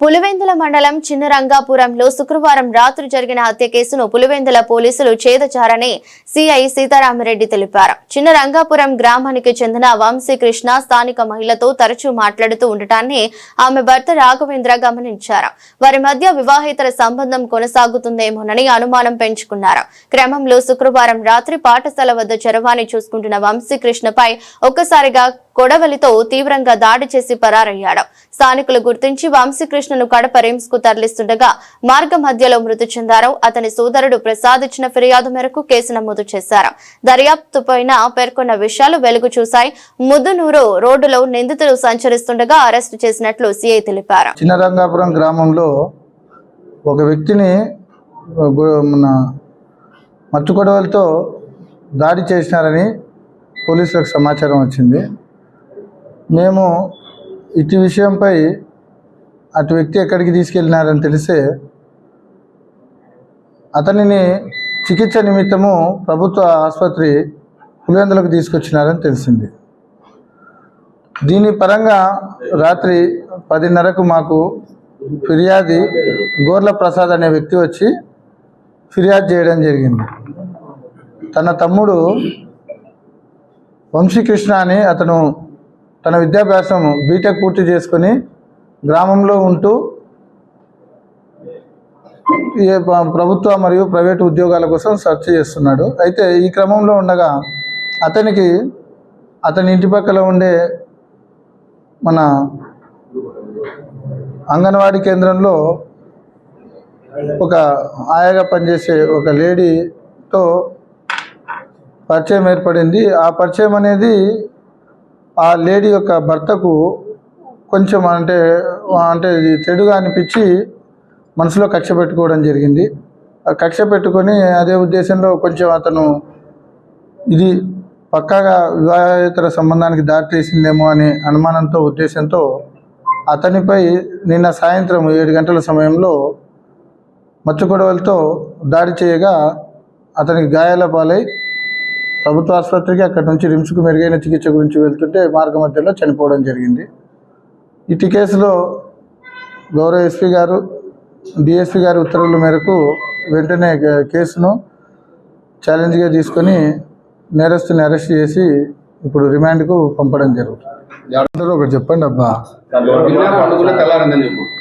పులివెందుల మండలం చిన్నరంగాపురంలో శుక్రవారం రాత్రి జరిగిన హత్య కేసును పులివెందుల పోలీసులు చేదచారని సిఐ సీతారామరెడ్డి తెలిపారు. చిన్నరంగాపురం గ్రామానికి చెందిన వంశీకృష్ణ స్థానిక మహిళతో తరచూ మాట్లాడుతూ ఉండటాన్ని ఆమె భర్త రాఘవేంద్ర గమనించారు. వారి మధ్య వివాహేతర సంబంధం కొనసాగుతుందేమోనని అనుమానం పెంచుకున్నారు. క్రమంలో శుక్రవారం రాత్రి పాఠశాల వద్ద చరవాణి చూసుకుంటున్న వంశీకృష్ణపై ఒక్కసారిగా కొడవలితో తీవ్రంగా దాడి చేసి పరారయ్యాడు. స్థానికులు గుర్తించి వంశీకృష్ణను కడప రిమ్స్కు తరలిస్తుండగా మార్గ మధ్యలో మృతి చెందారు. అతని సోదరుడు ప్రసాద్ ఇచ్చిన ఫిర్యాదు మేరకు కేసు నమోదు చేశారు. దర్యాప్తు పైన పేర్కొన్న విషయాలు వెలుగు చూశాయి. ముద్దునూరు రోడ్డులో నిందితులు సంచరిస్తుండగా అరెస్టు చేసినట్లు సిఐ తెలిపారు. చిన్నరంగాపురం గ్రామంలో ఒక వ్యక్తిని మన మత్తుకొడవలతో దాడి చేసినారని పోలీసులకు సమాచారం వచ్చింది. మేము ఇటు విషయంపై అటు వ్యక్తి ఎక్కడికి తీసుకెళ్ళినారని తెలిసే అతనిని చికిత్స నిమిత్తము ప్రభుత్వ ఆసుపత్రి పులివెందులకు తీసుకొచ్చినారని తెలిసింది. దీని పరంగా రాత్రి పదిన్నరకు మాకు ఫిర్యాది గోర్ల ప్రసాద్ అనే వ్యక్తి వచ్చి ఫిర్యాదు చేయడం జరిగింది. తన తమ్ముడు వంశీకృష్ణ అని అతను తన విద్యాభ్యాసం బీటెక్ పూర్తి చేసుకొని గ్రామంలో ఉంటూ ఏ ప్రభుత్వ మరియు ప్రైవేటు ఉద్యోగాల కోసం సెర్చ్ చేస్తున్నాడు. అయితే ఈ క్రమంలో ఉండగా అతనికి అతని ఇంటి పక్కల ఉండే మన అంగన్వాడీ కేంద్రంలో ఒక ఆయాగా పనిచేసే ఒక లేడీతో పరిచయం ఏర్పడింది. ఆ పరిచయం అనేది ఆ లేడీ యొక్క భర్తకు కొంచెం అంటే అంటే ఇది చెడుగా అనిపించి మనసులో కక్ష పెట్టుకోవడం జరిగింది. ఆ కక్ష పెట్టుకొని అదే ఉద్దేశంలో కొంచెం అతను ఇది పక్కాగా వివాహేతర సంబంధానికి దారితీసిందేమో అనే అనుమానంతో ఉద్దేశంతో అతనిపై నిన్న సాయంత్రం ఏడు గంటల సమయంలో మచ్చుకొడవలతో దాడి చేయగా అతనికి గాయాల పాలై ప్రభుత్వ ఆసుపత్రికి అక్కడి నుంచి రిమ్స్కు మెరుగైన చికిత్స గురించి వెళ్తుంటే మార్గ మధ్యలో చనిపోవడం జరిగింది. ఇటు కేసులో గౌరవ ఎస్పీ గారు డిఎస్పీ గారి ఉత్తర్వుల మేరకు వెంటనే కేసును ఛాలెంజ్గా తీసుకొని నేరస్తుని అరెస్ట్ చేసి ఇప్పుడు రిమాండ్కు పంపడం జరుగుతుంది. ఒకటి చెప్పండి అబ్బా.